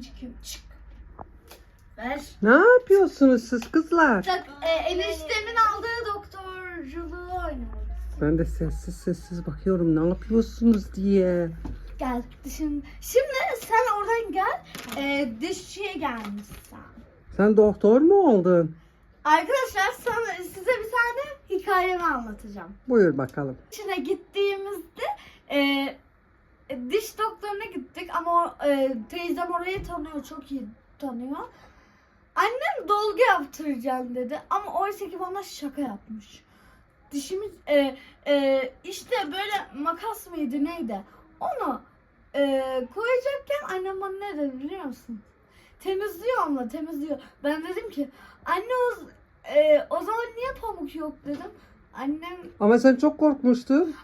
Çıkayım, çık. Ver. Ne yapıyorsunuz siz kızlar? Bak, e, eniştemin aldığı doktorculuğu oynuyoruz. Ben de sessiz sessiz bakıyorum ne yapıyorsunuz diye. Gel dışın. Şimdi sen oradan gel. E, dişçiye gelmişsin. Sen doktor mu oldun? Arkadaşlar sana, size bir tane hikayemi anlatacağım. Buyur bakalım. İçine gittiğimizde e, e, diş doktoruna gittik ama e, teyzem orayı tanıyor, çok iyi tanıyor. Annem dolgu yaptıracağım dedi ama oysa ki bana şaka yapmış. Dişimiz e, e, işte böyle makas mıydı neydi? Onu e, koyacakken annem bana ne dedi biliyor musun? Temizliyor ama temizliyor. Ben dedim ki anne o, e, o zaman niye pamuk yok dedim. Annem Ama sen çok korkmuştun.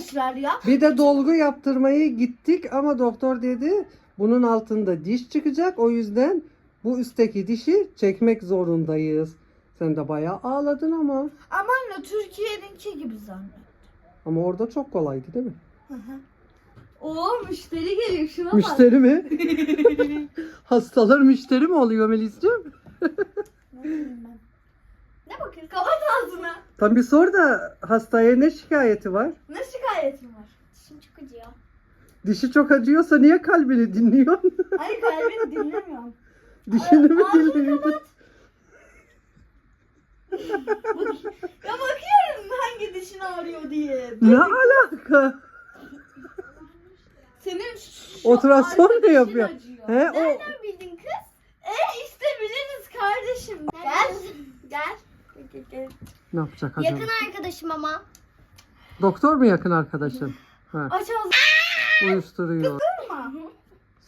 Arkadaşlar ya Bir de dolgu yaptırmaya gittik ama doktor dedi bunun altında diş çıkacak o yüzden bu üstteki dişi çekmek zorundayız. Sen de bayağı ağladın ama. ama anne Türkiye'ninki gibi zannet. Ama orada çok kolaydı değil mi? Hı hı. Oo müşteri geliyor şuna bak. Müşteri mi? Hastalar müşteri mi oluyor Melis'ciğim? Ne bileyim ben. Ne bakıyorsun? Kapat ağzını. Tam bir sor da hastaya ne şikayeti var? Ne şikayetin var? Dişim çok acıyor. Dişi çok acıyorsa niye kalbini dinliyorsun? Hayır kalbini dinlemiyorum. Dişini mi Ağzını dinliyorsun? Ya bakıyorum hangi dişin ağrıyor diye. Ne alaka? Senin şu Ultrason arka mu dişin yapıyor? acıyor. He o Nereden bildin kız? E işte biliriz kardeşim. Gel. Gel. Ne yapacak acaba? Yakın arkadaşım ama. Doktor mu yakın arkadaşın? Ha, Aç ağzını. uyuşturuyor.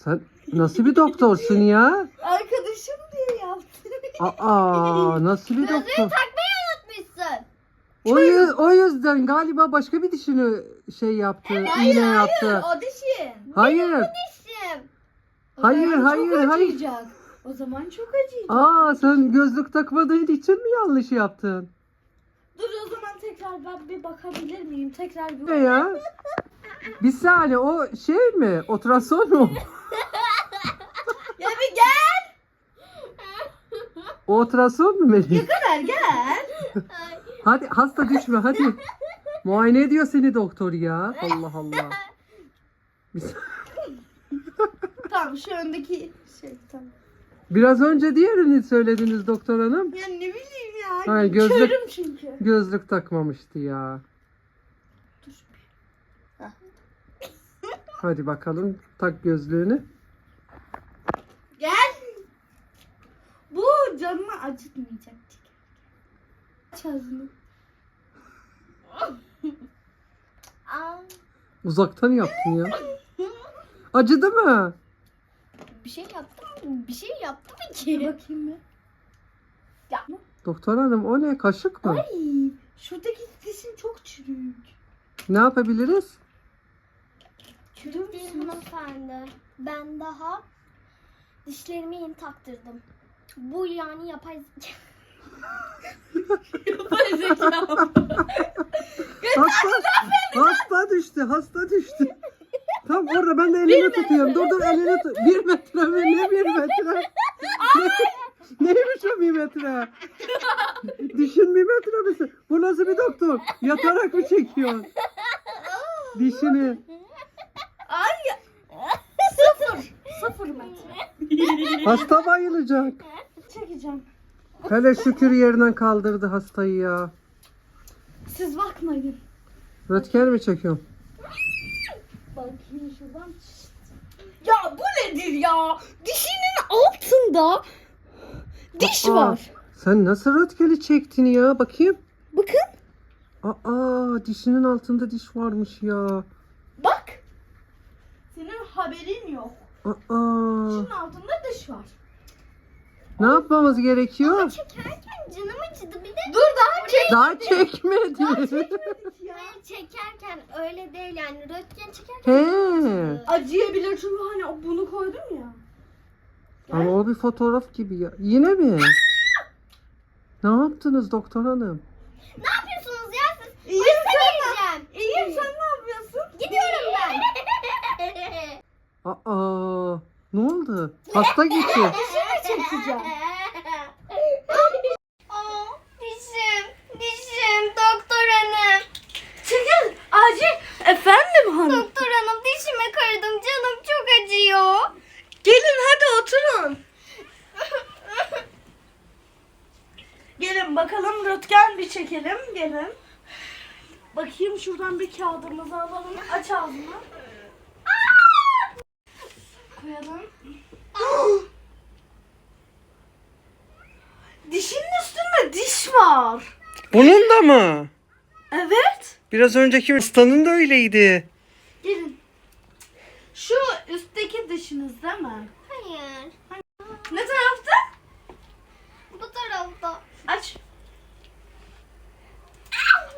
Sen nasıl bir doktorsun ya? Arkadaşım diye yaptı. Aa nasıl bir doktor? Takmayı unutmuşsun. O, yü- o yüzden galiba başka bir dişini şey yaptı, iğne yaptı. O dişin. Hayır. Dişim. Hayır, zaman hayır, çok hayır. acıyacak. O zaman çok acıyacak. Aa sen gözlük takmadığın için mi yanlış yaptın? Dur o zaman tekrar ben bir bakabilir miyim? Tekrar bir Ne ya? Bir saniye o şey mi? Ultrason mu? Ya bir gel. O ultrason mu Melih? Kadar gel. Hadi hasta düşme hadi. Muayene ediyor seni doktor ya. Allah Allah. Biz- tamam şu öndeki şey tamam. Biraz önce diğerini söylediniz doktor hanım. Ya ne bileyim ya. Hayır, gözlük- Körüm çünkü. Gözlük takmamıştı ya. Dur. Hadi bakalım tak gözlüğünü. Gel. Bu canını acıtmayacak. Aç ağzını. Aa, Uzaktan yaptın ya. Acıdı mı? Bir şey yaptım mı? Bir şey yaptım mı ki? bakayım bir. Ya. Doktor hanım o ne? Kaşık mı? Ay. Şuradaki dişin çok çürük. Ne yapabiliriz? Çürür Değil hanımefendi. Ben daha dişlerimi yeni taktırdım. Bu yani yapay Hasta, hasta düştü, hasta düştü. Tam orada ben de elini tutuyorum. Dur dur elini tut. Bir metre mi? Ne bir metre? Ne, neymiş o bir metre? Dişin bir metre misin? Bu nasıl bir doktor? Yatarak mı çekiyor? Dişini. Sıfır. Sıfır metre. Hasta bayılacak. Çekeceğim. Hele şükür yerinden kaldırdı hastayı ya. Siz bakmayın. Röntgen mi çekiyorsun? Bakayım şuradan. Ya bu nedir ya? Dişinin altında diş Aa, var. Sen nasıl röntgeni çektin ya? Bakayım. Bakın. Aa dişinin altında diş varmış ya. Bak. Senin haberin yok. Aa Şunun altında diş var. Ne yapmamız gerekiyor? çekerken canım acıdı. Bir de Dur daha çek. Daha çekmedi. ya. Hayır, çekerken öyle değil yani. Röntgen çekerken He. Acıyabilir çünkü hani o bunu koydum ya. Ama o bir fotoğraf gibi ya. Yine mi? Ne yaptınız doktor hanım? Ne yapıyorsunuz ya siz? İyiyim sen. İyiyim sen ne yapıyorsun? Gidiyorum ben. Aa Ne oldu? Hasta gitti. Çekeceğim. Aa, dişim, dişim, doktor hanım. Çekil. Acil. Efendim hanım. Doktor hanım dişime kırdım, canım çok acıyor. Gelin hadi oturun. Gelin bakalım röntgen bir çekelim. Gelin. Bakayım şuradan bir kağıdımızı alalım. Aç ağzını. Koyalım. Dişinin üstünde diş var. Bunun da mı? Evet. Biraz önceki hastanın da öyleydi. Gelin. Şu üstteki dişiniz değil mi? Hayır, Ne tarafta? bu tarafta. Aç.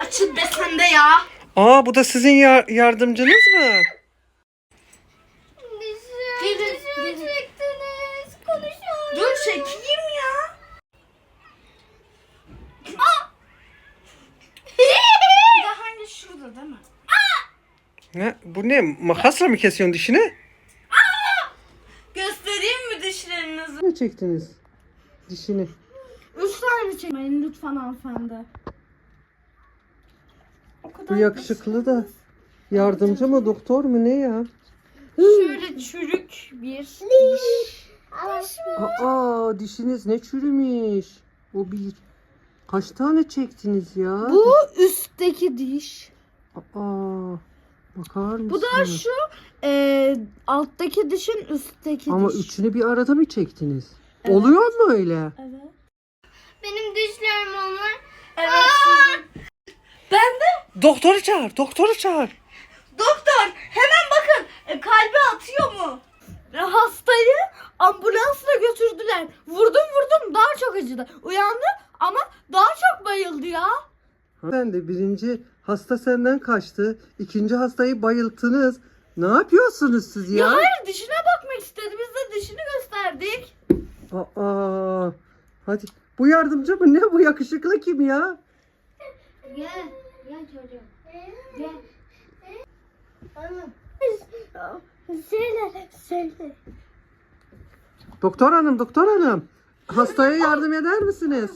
Açın be sen de ya. Aa bu da sizin ya- yardımcınız mı? Dişim, Gelin, dişimi gelin. çektiniz. Konuşuyorum. Dur çekeyim ya. Bir de hangi şurada değil mi? Ne? Bu ne? Makasla mı kesiyorsun dişini? Göstereyim mi dişlerinizi? Ne çektiniz? Dişini. Üç tane çekmeyin lütfen hanımefendi. O kadar Bu yakışıklı da. Yardımcı mı doktor mu ne ya? Şöyle çürük bir diş. Aa dişiniz ne çürümüş. O bir. Kaç tane çektiniz ya? Bu üstteki diş. Aa bakar mısın? Bu da şu e, alttaki dişin üstteki Ama diş. üçünü bir arada mı çektiniz? Evet. Oluyor mu öyle? Evet. Benim dişlerim onlar. Evet. sizin- Ben de Doktoru çağır, doktoru çağır. doktor hemen bakın e, kalbi atıyor mu? E, Hastayı ambulansla götürdüler. Vurdum vurdum daha çok acıdı. Uyandı ama daha çok bayıldı ya. Ben de birinci hasta senden kaçtı. ikinci hastayı bayılttınız. Ne yapıyorsunuz siz Ya, ya? hayır dişine bakmak istedi. Biz de dişini gösterdik. Aa, hadi. Bu yardımcı mı? Ne bu yakışıklı kim ya? Gel, gel çocuğum. Gel. Söyle, söyle. Doktor hanım, doktor hanım. Hastaya yardım eder misiniz?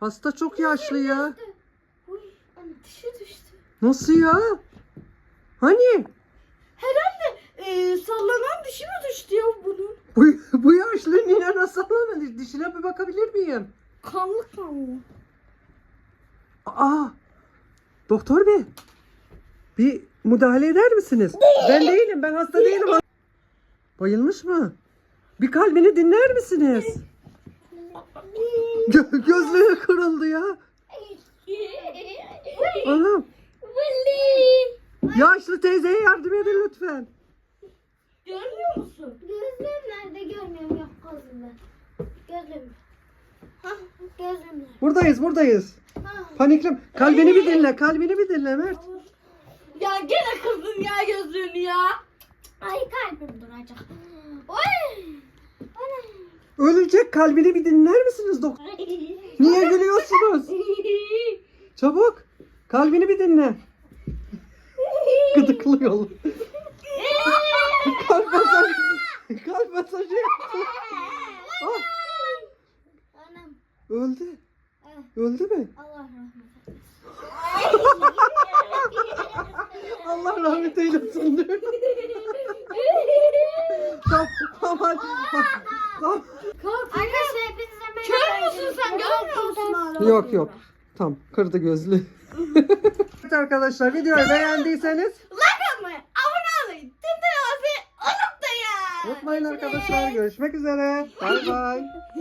Hasta çok yaşlı ya. Dişi düştü. Nasıl ya? Hani? Herhalde e, sallanan dişi mi düştü ya bunun? Bu, bu yaşlı nine nasıl alınır? Dişine bir bakabilir miyim? Kanlı kanlı. Aa, doktor bey. Bir müdahale eder misiniz? Ben değilim, ben hasta değilim. Bayılmış mı? Bir kalbini dinler misiniz? Gö- gözleri kırıldı ya. Anam, yaşlı teyzeye yardım edin lütfen. Görmüyor musun? Gözlüğüm nerede görmüyorum yok gözlüğüm. Gözlüğüm. Hah, gözlüğüm nerede? Buradayız, buradayız. Paniklim. Kalbini bir dinle, kalbini bir dinle Mert. Ya gene kırdın ya gözlüğünü ya. Ay kalbim duracak. Oy. Ana. Ölecek kalbini bir dinler misiniz doktor? Niye gülüyorsunuz? Çabuk. Kalbini bir dinle. Gıdıklıyor. kalp masajı. Kalp masajı yaptı. Ah, Anam. öldü. Öldü mü? Allah rahmet Allah rahmet eylesin diyor. tamam, tamam, tamam. Arkadaşlar hepinize merhaba. Kör müsün sen görmüyor musun hala? Yok yok. Tam kırdı gözlü. Evet arkadaşlar videoyu beğendiyseniz Like atmayı, abone olmayı, basmayı unutmayın. unutmayın arkadaşlar. Görüşmek üzere. Bay bay.